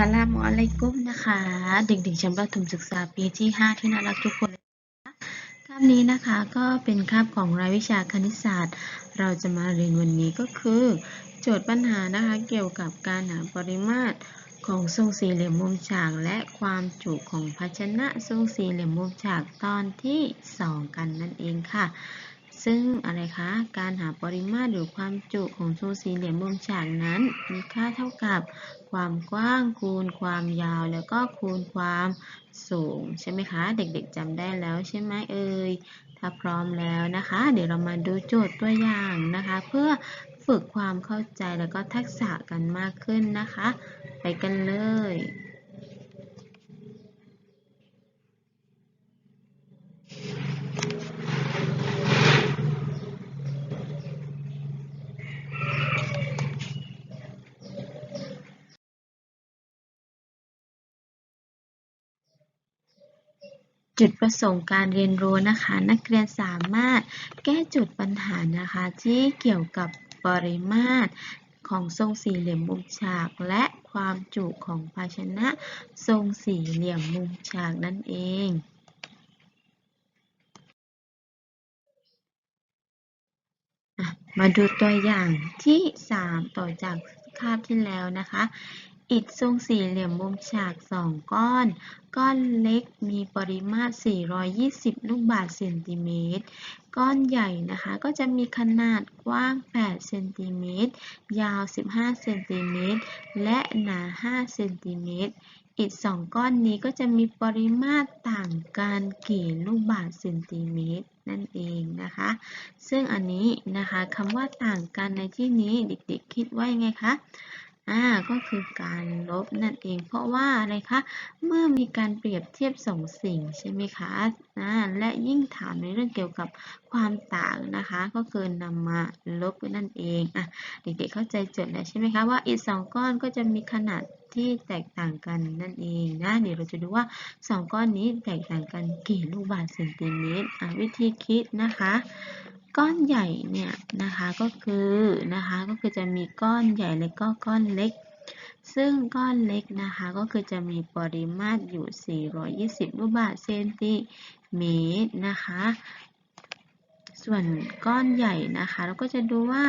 สลามุอะลัยกุมนะคะ เด็กๆชั้นประถมศึกษาปีที่ 5 ที่น่ารักทุกคนเลยนะคะคาบนี้นะคะก็เป็นคาบของรายวิชาคณิตศาสตร์ เราจะมาเรียนวันนี้ก็คือ โจทย์ปัญหานะคะเกี่ยวกับการหาปริมาตรของทรงสี่เหลี่ยมมุมฉากและความจุของภาชนะทรงสี่เหลี่ยมมุมฉากตอนที่ 2 กันนั่นเองค่ะ ซึ่งอะไรคะการหาปริมาตรหรือความจุของทรงสี่เหลี่ยมมุมฉากนั้น มีค่าเท่ากับความกว้างคูณความยาวแล้วก็คูณความสูงใช่ไหมคะ เด็กๆจำได้แล้วใช่ไหมเอ่ย ถ้าพร้อมแล้วนะคะ เดี๋ยวเรามาดูโจทย์ตัวอย่างนะคะ เพื่อฝึกความเข้าใจแล้วก็ทักษะกันมากขึ้นนะคะ ไปกันเลย จุดประสงค์การเรียนรู้นะคะ นักเรียนสามารถแก้จุดปัญหานะคะ ที่เกี่ยวกับปริมาตรของทรงสี่เหลี่ยมมุมฉาก และความจุของภาชนะทรงสี่เหลี่ยมมุมฉากนั่นเองมาดูตัวอย่างที่ 3 ต่อจากคาบที่แล้วนะคะ อิฐทรงสี่เหลี่ยมมุมฉาก2ก้อน ก้อนเล็กมีปริมาตร 420 ลูกบาศก์เซนติเมตร ก้อนใหญ่นะคะก็จะมีขนาดกว้าง 8 เซนติเมตร ยาว 15 เซนติเมตร และหนา 5 เซนติเมตร อิฐสองก้อนนี้ก็จะมีปริมาตรต่างกันกี่ลูกบาศก์เซนติเมตรนั่นเองนะคะ ซึ่งอันนี้นะคะคำว่าต่างกันในที่นี้เด็กๆคิดว่ายังไงคะ อ่าก็คือการลบนั่นเอง เพราะว่าอะไรคะเมื่อมีการเปรียบเทียบสองสิ่งใช่ไหมคะอ่าและยิ่งถามในเรื่องเกี่ยวกับความต่างนะคะ ก็คือนำมาลบนั่นเองอะเด็กๆเข้าใจจทย์แล้วใช่ไหมคะว่าอีกสองก้อนก็จะมีขนาดที่แตกต่างกันนั่นเองนะเดี๋ยวเราจะดูว่าสองก้อนนี้แตกต่างกันกี่ลูกบาศก์เซนติเมตรวิธีคิดนะคะ ก้อนใหญ่เนี่ยนะคะก็คือนะคะก็คือจะมีก้อนใหญ่และก็ก้อนเล็ก ซึ่งก้อนเล็กนะคะก็คือจะมีปริมาตรอยู่ 420 ลูกบาศก์เซนติเมตรนะคะ ส่วนก้อนใหญ่นะคะเราก็จะดูว่า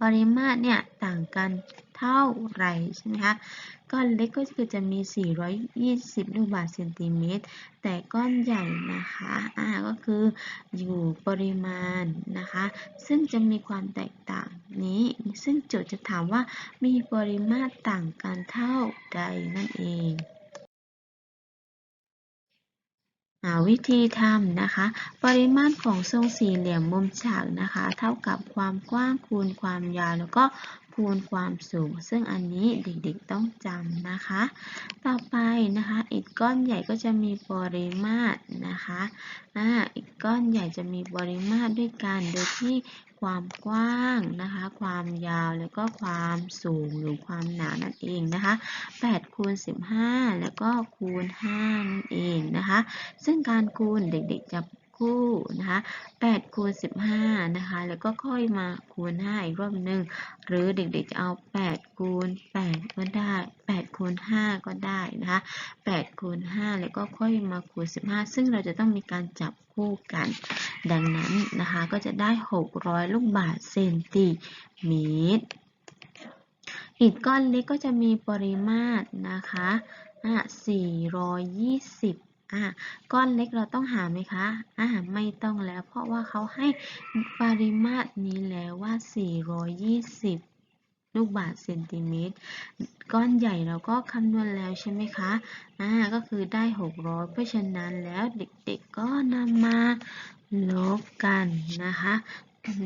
ปริมาตรเนี่ยต่างกันเท่าไหร่ใช่ไหมคะ ก้อนเล็กก็คือจะมี 420 ลูกบาศก์เซนติเมตร แต่ก้อนใหญ่นะคะอ่าก็คืออยู่ปริมาณนะคะ ซึ่งจะมีความแตกต่างนี้ ซึ่งโจทย์จะถามว่ามีปริมาตรต่างกันเท่าใดนั่นเองวิธีทำนะคะ ปริมาตรของทรงสี่เหลี่ยมมุมฉากนะคะ เท่ากับความกว้างคูณความยาวแล้วก็คูณความสูง ซึ่งอันนี้เด็กๆต้องจำนะคะ ต่อไปนะคะอิฐก้อนใหญ่ก็จะมีปริมาตรนะคะอ่าอิฐก้อนใหญ่จะมีปริมาตรด้วยกันโดยที่ความกว้างนะคะ ความยาวแล้วก็ความสูงหรือความหนานั่นเองนะคะ8คูณ15 แล้วก็คูณ 5 นั่นเองนะคะ ซึ่งการคูณเด็กๆจับ คู่นะคะ8คูณ15นะคะ แล้วก็ค่อยมาคูณ5อีกรอบหนึ่ง หรือเด็กๆจะเอา 8 คูณ 8 ก็ได้ 8 คูณ 5 ก็ได้นะคะ 8 คูณ 5 แล้วก็ค่อยมาคูณ 15 ซึ่งเราจะต้องมีการจับคู่กัน ดังนั้นนะคะ ก็จะได้ 600 ลูกบาศก์เซนติเมตรอิฐก้อนเล็กก็จะมีปริมาตรนะคะ420 อะก้อนเล็กเราต้องหาไหมคะอะไม่ต้องแล้ว เพราะว่าเขาให้ปริมาตรนี้แล้วว่า 420ลูกบาศก์เซนติเมตร ก้อนใหญ่เราก็คำนวณแล้วใช่ไหมคะอ่าก็คือได้ 600 เพราะฉะนั้นแล้วเด็กๆก็นำมาลบกันนะคะ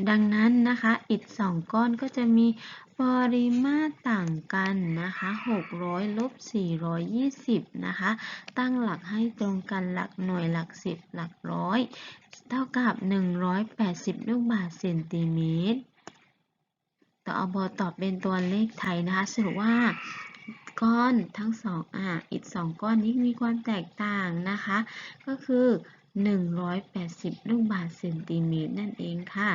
ดังนั้นนะคะอิฐสองก้อนก็จะมี ปริมาตรต่างกันนะคะ600ลบ420นะคะ ตั้งหลักให้ตรงกันหลักหน่วยหลักสิบหลักร้อยเท่ากับ 180 ลูกบาศก์เซนติเมตร ต่ออบอตอบเป็นตัวเลขไทยนะคะ สรุปว่าก้อนทั้งสองอะอิฐสองก้อนนี้มีความแตกต่างนะคะ ก็คือ 180 ลูกบาศก์เซนติเมตรนั่นเองค่ะ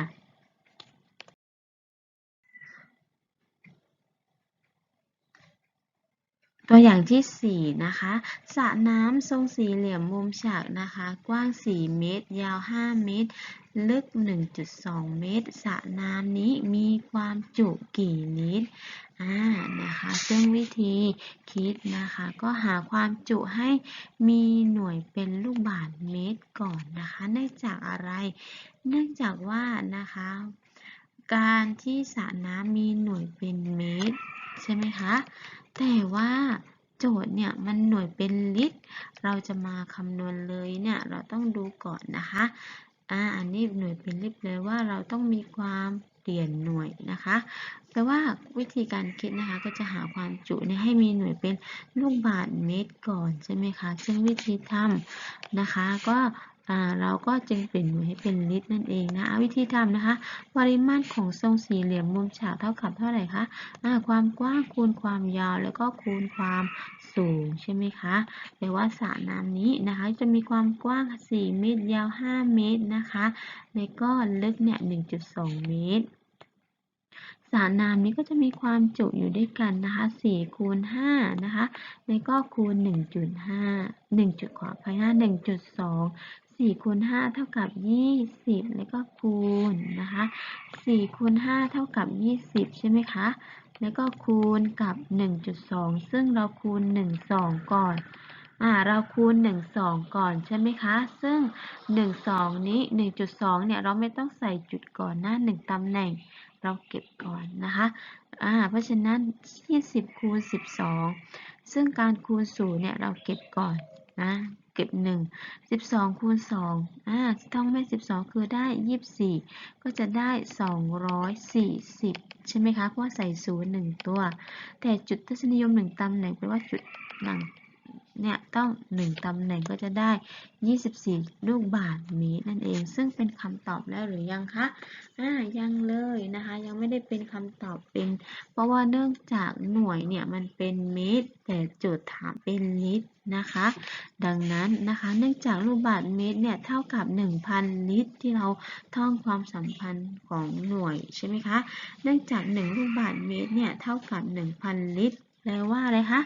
ตัวอย่างที่ 4 นะคะสระน้ำทรงสี่เหลี่ยมมุมฉากนะคะ กว้าง 4 เมตร ยาว 5 เมตร ลึก 1.2 เมตรสระน้ำนี้มีความจุกี่ลิตรอ่านะคะ ซึ่งวิธีคิดนะคะ ก็หาความจุให้มีหน่วยเป็นลูกบาศก์เมตรก่อนนะคะ เนื่องจากอะไร เนื่องจากว่านะคะ การที่สระน้ำมีหน่วยเป็นเมตร ใช่ไหมคะ แต่ว่าโจทย์เนี่ยมันหน่วยเป็นลิตร เราจะมาคำนวณเลยเนี่ยเราต้องดูก่อนนะคะอ่าอันนี้หน่วยเป็นลิตรเลยว่าเราต้องมีความเปลี่ยนหน่วยนะคะแปลว่าวิธีการคิดนะคะก็จะหาความจุเนี่ยให้มีหน่วยเป็นลูกบาศก์เมตรก่อนใช่ไหมคะ ซึ่งวิธีทำนะคะก็ เราก็จึงเปลี่ยนหน่วยให้เป็นลิตรนั่นเองนะวิธีทำนะคะ ปริมาตรของทรงสี่เหลี่ยมมุมฉากเท่ากับเท่าไหร่คะอ่าความกว้างคูณความยาวแล้วก็คูณความสูงใช่ไหมคะแปลว่าสระน้ำนี้นะคะ จะมีความกว้าง 4 เมตร ยาว 5 เมตรนะคะแล้วก็ลึกเนี่ย 1.2 เมตรสระน้ำนี้ก็จะมีความจุอยู่ด้วยกันนะคะ4คูณ5นะคะ แล้วก็คูณ 1.5 1จุดขออภัยนะ1.2 4คูณ5เท่ากับ20แล้วก็คูณนะคะ4คูณ5เท่ากับ20ใช่ไหมคะ แล้วก็คูณกับ1.2ซึ่งเราคูณ1 2ก่อนอ่าเราคูณ 1 2 ก่อนใช่ไหมคะ ซึ่ง 1 2 นี้ 1.2 เนี่ย เราไม่ต้องใส่จุดก่อนหน้า 1 ตำแหน่ง เราเก็บก่อนนะคะอ่าเพราะฉะนั้น 20 คูณ 12 ซึ่งการคูณ0เนี่ย เราเก็บก่อน นะเก็บ1 12คูณ2อ่าต้องไม่12คือได้24ก็จะได้240ใช่ไหมคะ เพราะว่าใส่ศูนย์หนึ่งตัว แต่จุดทศนิยม1ตำแหน่งแปลว่าจุดหลัง เนี่ยต้อง 1 ตำแหน่งก็จะได้ 24 ลูกบาศก์เมตรนั่นเอง ซึ่งเป็นคำตอบแล้วหรือยังคะอ่ายังเลยนะคะ ยังไม่ได้เป็นคำตอบเป็น เพราะว่าเนื่องจากหน่วยเนี่ยมันเป็นเมตร แต่โจทย์ถามเป็นลิตรนะคะ ดังนั้นนะคะเนื่องจากลูกบาศก์เมตรเนี่ยเท่ากับ 1,000 ลิตร ที่เราท่องความสัมพันธ์ของหน่วยใช่ไหมคะ เนื่องจาก 1 ลูกบาศก์เมตรเนี่ยเท่ากับ 1,000 ลิตร แปลว่าอะไรคะ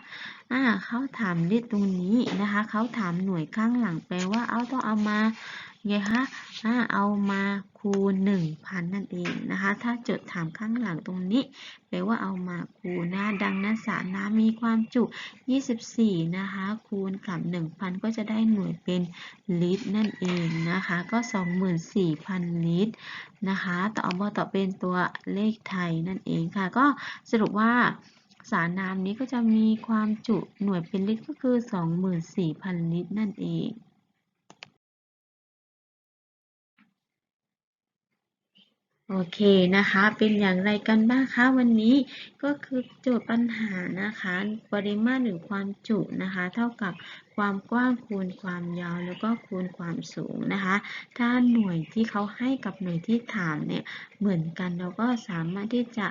อ่าเขาถามลิตรตรงนี้นะคะ เขาถามหน่วยข้างหลังแปลว่าเอาต้องเอามาไงคะอ่าเอามาคูณ1,000นั่นเองนะคะ ถ้าจดถามข้างหลังตรงนี้ แปลว่าเอามาคูณนะดังนั้นสระน้ำมีความจุ 24 นะคะ คูณกับ 1,000 ก็จะได้หน่วยเป็นลิตรนั่นเองนะคะ ก็ 24,000 ลิตรนะคะ ต่ออบต่อเป็นตัวเลขไทยนั่นเองค่ะ ก็สรุปว่า สารน้ำนี้ก็จะมีความจุหน่วยเป็นลิตรก็คือ 24,000 ลิตรนั่นเอง โอเคนะคะ เป็นอย่างไรกันบ้างคะวันนี้ก็คือโจทย์ปัญหานะคะ ปริมาตรหรือความจุนะคะ เท่ากับความกว้างคูณความยาวแล้วก็คูณความสูงนะคะ ถ้าหน่วยที่เขาให้กับหน่วยที่ถามเนี่ยเหมือนกันเราก็สามารถที่จะ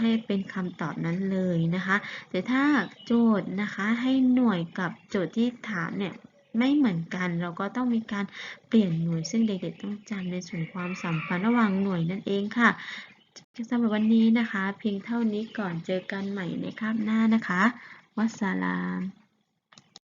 ให้เป็นคำตอบนั้นเลยนะคะ แต่ถ้าโจทย์นะคะให้หน่วยกับโจทย์ที่ถามเนี่ยไม่เหมือนกันเราก็ต้องมีการเปลี่ยนหน่วย ซึ่งเด็กๆต้องจำในส่วนความสัมพันธ์ระหว่างหน่วยนั่นเองค่ะสำหรับวันนี้นะคะ เพียงเท่านี้ก่อนเจอกันใหม่ในคาบหน้านะคะ วัสสลาม